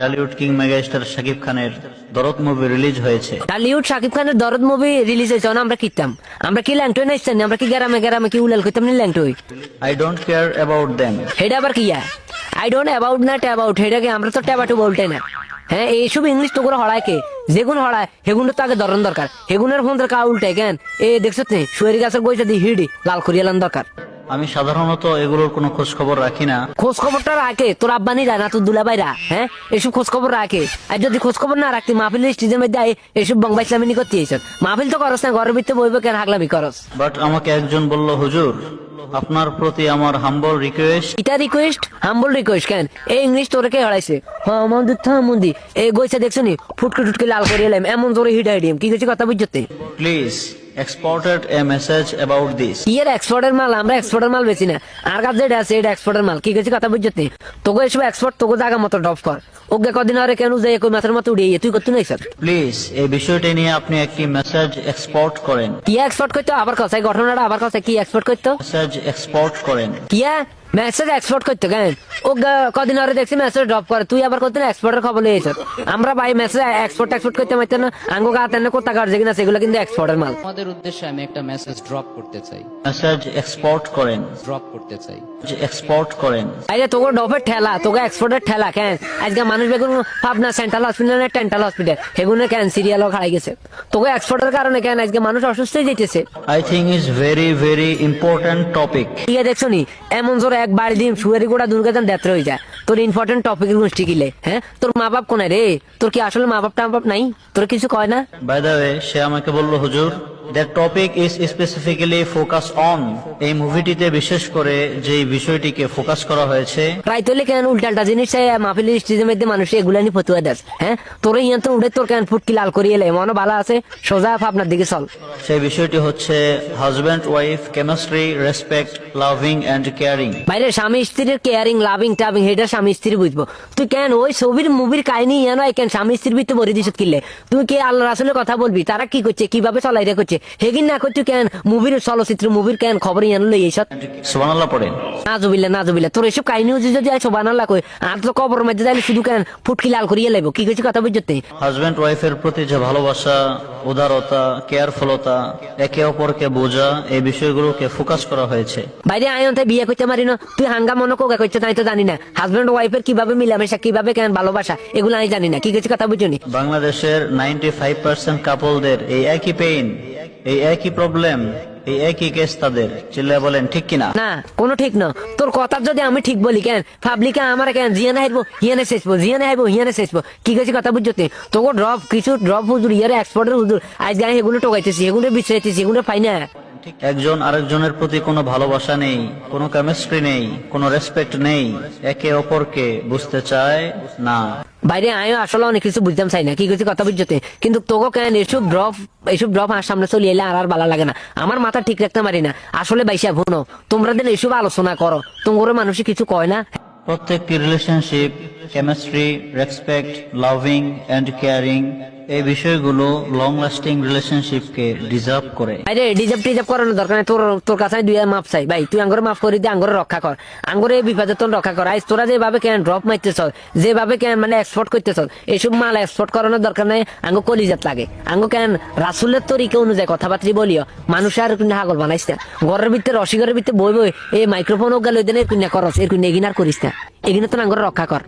Tollywood king megastar Shakib খানের Dorod movie release হয়েছে। Tollywood Shakib খানের দরদ মুভি রিলিজ হয়েছে আমরা কিতাম। আমরা কি ল্যাংটোই না ইস্তানি আমরা কি গ্রামে গ্রামে কি উলাল কইতাম না ল্যাংটোই I don't care about them হেডা আবার কি আই ডোন্ট অ্যাবাউট না অ্যাবাউট হেডাকে আমরা তো ট্যাবাটু বলতে না। হ্যাঁ এইসব ইংলিশ তো করে হড়ায় কে? যেগুন হড়ায় হেগুন তো আগে ধরন দরকার। হেগুনের ফোন দরকার উল্টাই কেন এ দেখছ তুমি সুয়েরি গাছের বইটা দিয়ে হিডি লাল করিয়ালান দরকার। আমি সাধারণত এগুলোর কোনো খোঁজ খবর রাখি না। খোঁজ খবরটা রাখে? তোর আব্বানি যায় না তোর দুলাবাইরা হ্যাঁ? এসব খোঁজ খবর রাখে। আর যদি খোঁজ খবর না রাখতি মাহফিল স্টেজের মধ্যে আয় এসব বংবা ইসলামিনী করতে এসব মাহফিল তো করস না ঘরের ভিতরে বইবে কেন হাগলামি করস? বাট আমাকে একজন বলল হুজুর আপনার প্রতি আমার হাম্বল রিকোয়েস্ট ইটা রিকোয়েস্ট হাম্বল রিকোয়েস্ট কেন? এই ইংলিশ তোরে কে হড়াইছে হ্যাঁ মন্দির থা মন্দি। এই গইছে দেখছ নি ফুটকে টুটকে লাল করে এলাম এমন জোরে হিট আইডিয়াম কি কিছু কথা বুঝতে please exported a message about this ইয়ের এক্সপোর্টের মাল আমরা এক্সপোর্টের মাল বেশি না। আর কাজ যেটা আছে এটা এক্সপোর্টের মাল। কি কিছু কথা বুঝতে তোকে এসব এক্সপোর্ট তোকে জায়গা মতো ড্রপ কর। ওকে কদিন আরে কেন যাই কই মাথার মতো উড়িয়ে তুই করতে নাই স্যার প্লিজ এই বিষয়টি নিয়ে আপনি একটি মেসেজ এক্সপোর্ট করেন। কি এক্সপোর্ট করতো আবার কথা ঘটনাটা আবার কথা কি এক্সপোর্ট করতো? মেসেজ এক্সপোর্ট করেন। কিয়া? মেসেজ এক্সপোর্ট করতো কেন ও কদিন আরে দেখছি মেসেজ ড্রপ করে। তুই আবার করতে এক্সপোর্টের খবর লিয়েছ আমরা ভাই মেসেজ এক্সপোর্ট এক্সপোর্ট করতে পারতেন না। আঙ্গো গা তেনে কোথা কাটছে কিনা সেগুলো কিন্তু এক্সপোর্টের মাল। আমাদের উদ্দেশ্যে আমি একটা মেসেজ ড্রপ করতে চাই। মেসেজ এক্সপোর্ট করেন। ড্রপ করতে চাই। এক্সপোর্ট করেন। আরে তোকে ডফের ঠেলা তোকে এক্সপোর্টের ঠেলা কেন? আজকে মানুষ বেগুন পাবনা সেন্ট্রাল হসপিটাল না টেন্টাল হসপিটাল সেগুলো কেন সিরিয়ালও খাড়াই গেছে? তোকে এক্সপোর্টের কারণে কেন আজকে মানুষ অসুস্থ যেতেছে? I think is very very important topic ঠিক আছে দেখছ নি? এমন জোরে এক বাড়ি দিন সুয়েরি গোড়া দুর্গাদান দেত্র হয়ে যায়। তোর ইম্পর্টেন্ট টপিক গোষ্ঠী কিলে হ্যাঁ? তোর মা বাপ কোনায় রে? তোর কি আসলে মা বাপ টা বাপ নাই? তোর কিছু কয় না? বাই দা ওয়ে সে আমাকে বলল, হুজুর that topic is specifically focus on এই মুভিটিতে বিশেষ করে যে বিষয়টিকে ফোকাস করা হয়েছে। প্রায় তোলে কেন উল্টালটা জিনিস চাই মাহফিলের স্টেজের মধ্যে মানুষ এগুলা নিয়ে ফতুয়া দেস হ্যাঁ? তোর ইয়ান তো উঠে তোর কেন ফুটকি লাল করিয়ে এলে মনে ভালো আছে সোজা আপনার দিকে চল। সেই বিষয়টি হচ্ছে husband wife chemistry respect loving and caring বাইরে স্বামী স্ত্রীর কেয়ারিং লাভিং টাভিং এটা স্বামী স্ত্রী বুঝব। তুই কেন ওই ছবির মুভির কাহিনী ইয়া নয় কেন? স্বামী স্ত্রীর ভিতরে ভরে দিস কিলে? তুই কে আল্লাহ রাসুলের কথা বলবি? তারা কি করছে? কীভাবে চলাই রে করছে হেগিন না করছে কেন? মুভির চলচ্চিত্র মুভির কেন খবর এইসব পড়েন জবিলে তোর এসব কাহিনী হচ্ছে যদি কই। আর তো কবর মধ্যে যাইলে শুধু কেন ফুটকি লাল করিয়ে লাইব? কি কিছু কথা বুঝতে? হাজব্যান্ড ওয়াইফের প্রতি যে ভালোবাসা উদারতা কেয়ারফুলতা একে অপরকে বোঝা এই বিষয়গুলোকে ফোকাস করা হয়েছে। বাইরে আয়ন তাই বিয়ে করতে পারি না। তুই হাঙ্গা মনে কোকা করছে তাই তো জানি না। ওয়াইফের কীভাবে মিলামেশা কীভাবে কেন ভালোবাসা এগুলো আমি জানি না। কি কিছু কথা বুঝুনি বাংলাদেশের নাইনটি ফাইভ পার্সেন্ট কাপলদের এই একই পেইন এই একই প্রবলেম এই একই কেস তাদের। চিল্লা বলেন ঠিক কিনা? না কোনো ঠিক না। তোর কথা যদি আমি ঠিক বলি কেন? পাবলিকে আমার কেন? জিয়ানে হাইবো হিয়ানে শেষবো জিয়ানে হাইবো হিয়ানে শেষবো। কি কিছু কথা বুঝতে তোকে ড্রপ কিছু ড্রপ হুজুর ইয়ারে এক্সপোর্টের হুজুর আজ গায়ে এগুলো টোকাইতেছি এগুলো বিছড়াইতেছি এগুলো পাই না। একজন আরেকজনের প্রতি কোনো ভালোবাসা নেই কোনো কেমিস্ট্রি নেই কোনো রেসপেক্ট নেই একে অপরকে বুঝতে চায় না। বাইরে আয়ও আসলে অনেক কিছু বুঝতাম, চাই না। কি কিছু কথা বুঝতে কিন্তু তোকে কেন এসব ড্রপ এইসব ড্রপ আমার সামনে চলে এলে আর আর ভালো লাগে না। আমার মাথা ঠিক রাখতে পারি না। আসলে বাইসা ভুনো, তোমরা দিন এসব আলোচনা করো। তোমার মানুষে কিছু কয় না? প্রত্যেকটি relationship chemistry respect loving and caring এই বিষয়গুলো লং লাস্টিং রিলেশনশিপকে ডিজার্ভ করে। আরে ডিজাব টিজাব করানোর দরকার নেই। তোর তোর কাছে দুই হাজার মাপ চাই। ভাই, তুই আঙ্গরে মাফ করে দিয়ে আঙ্গরে রক্ষা কর। আঙ্গরে এই বিপদে তোর রক্ষা কর। আজ তোরা যেভাবে কেন ড্রপ মারতেছ, যেভাবে কেন মানে এক্সপোর্ট করতেছ, এইসব মাল এক্সপোর্ট করানোর দরকার নেই। আঙ্গ কলিজাত লাগে। আঙ্গ কেন রাসুলের তরিকে অনুযায়ী কথাবার্তা বলিও, মানুষ আর কিন্তু হাগল বানাইস ঘরের ভিতরে রসিঘরের ভিতরে বই বই, এই মাইক্রোফোন গেল ওই দিন এর কুন্যা করস, এর কুন্যা এগিনার করিস না। এগিনা তো আঙ্গরে রক্ষা কর।